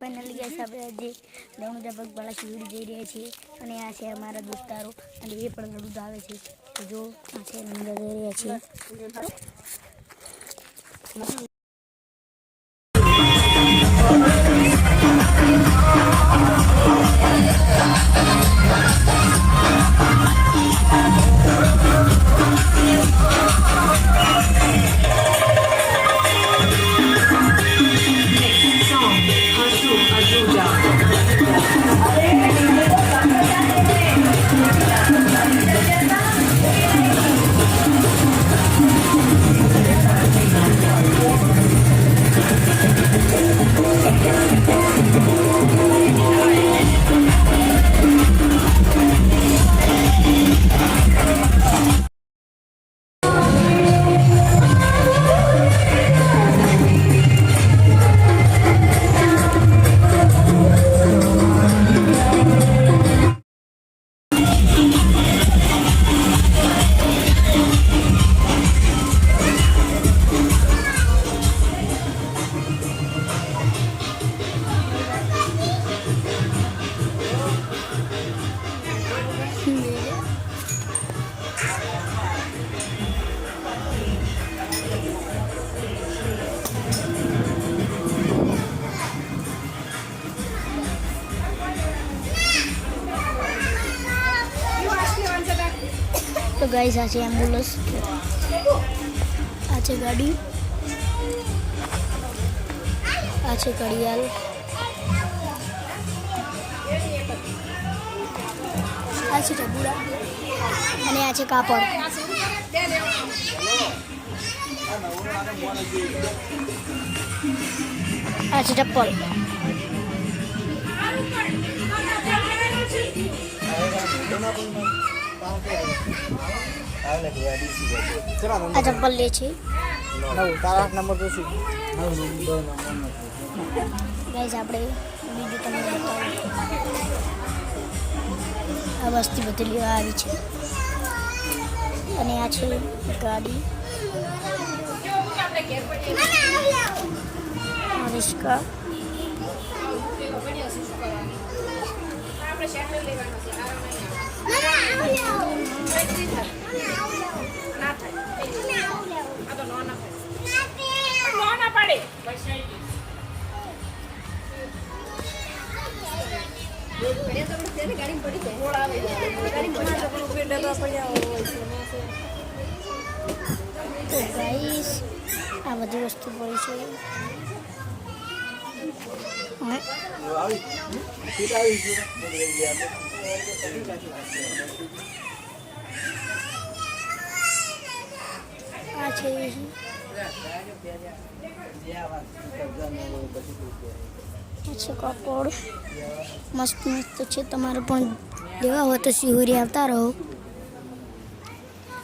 Finally gas આપણે આજે દોણુદા પગપાળા શિવડી જઈ રહ્યા છીએ. અને આ છે અમારા દોસ્તારો. અને એ પણ રડુદ આવે છે. તો જો આ છે અંદર જઈ રહ્યા છીએ તો ગાઈસ આ છે એમ્બ્યુલન્સ આ છે ગાડી આ છે ઘડિયાળ આ છે ઢબુડા અને આ છે કાપડ આ છે ચપ્પલ આ ચપ્પલ લે છે. તારા નંબર તો શું ગાઈઝ આપણે બીજું તમને આ વસ્તી બધી લેવા આવી છે. અને આ છે ગાડી. રિસ્કા તો ગાઈસ આ બધી વસ્તુ પડી છે. આ છે છે કાપડ મસ્ત મસ્ત છે તમારે પણ લેવા હોય તો શિહોરી આવતા રહો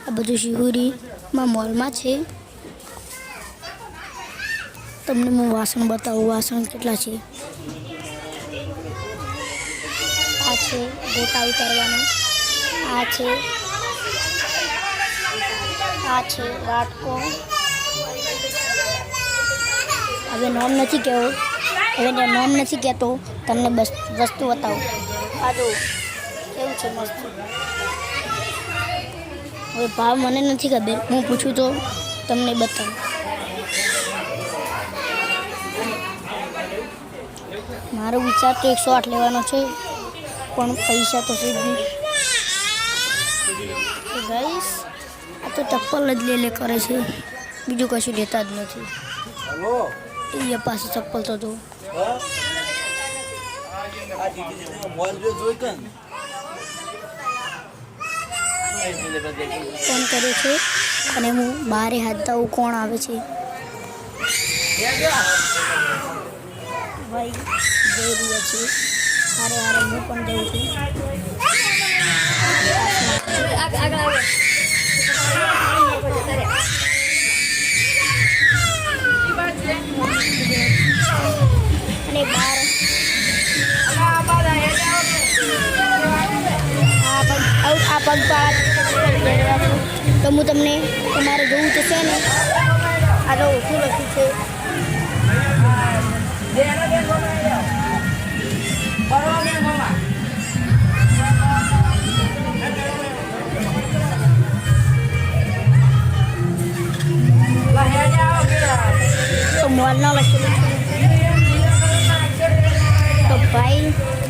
આ બધું શિહોરીમાં મોલમાં છે. તમને હું વાસણ બતાવું? વાસણ કેટલા છે? આ છે ગોટા ઉતારવાનો આ છે આ છે વાટકો. હવે નોમ નથી કહેવો. હવે ત્યાં નોમ નથી કહેતો. તમને બસ વસ્તુ બતાવો. આ જો કેવું છે મસ્ત? હવે ભાવ મને નથી ખબર. હું પૂછું તો તમને બતાવું. મારો વિચાર તો એકસો આઠ લેવાનો છે પણ પૈસા તો છે જ નહીં. ગાઈસ આ તો ચપ્પલ જ લે લે કરે છે. બીજું કશું લેતા જ નથી. એ પાસે ચપ્પલ તો જો ફોન કરે છે અને હું બારે હાથતા કોણ આવે છે? ભાઈ જઈ રહ્યા છે. હારે હારે હું પણ જઉં છું. અને બાર. આ પગ આવું આ પગપાળા તો હું તમને તમારે જોવું તો છે ને. આ તો ઓછું લખ્યું છે. તો મોલનો લખેલું છે તો ભાઈ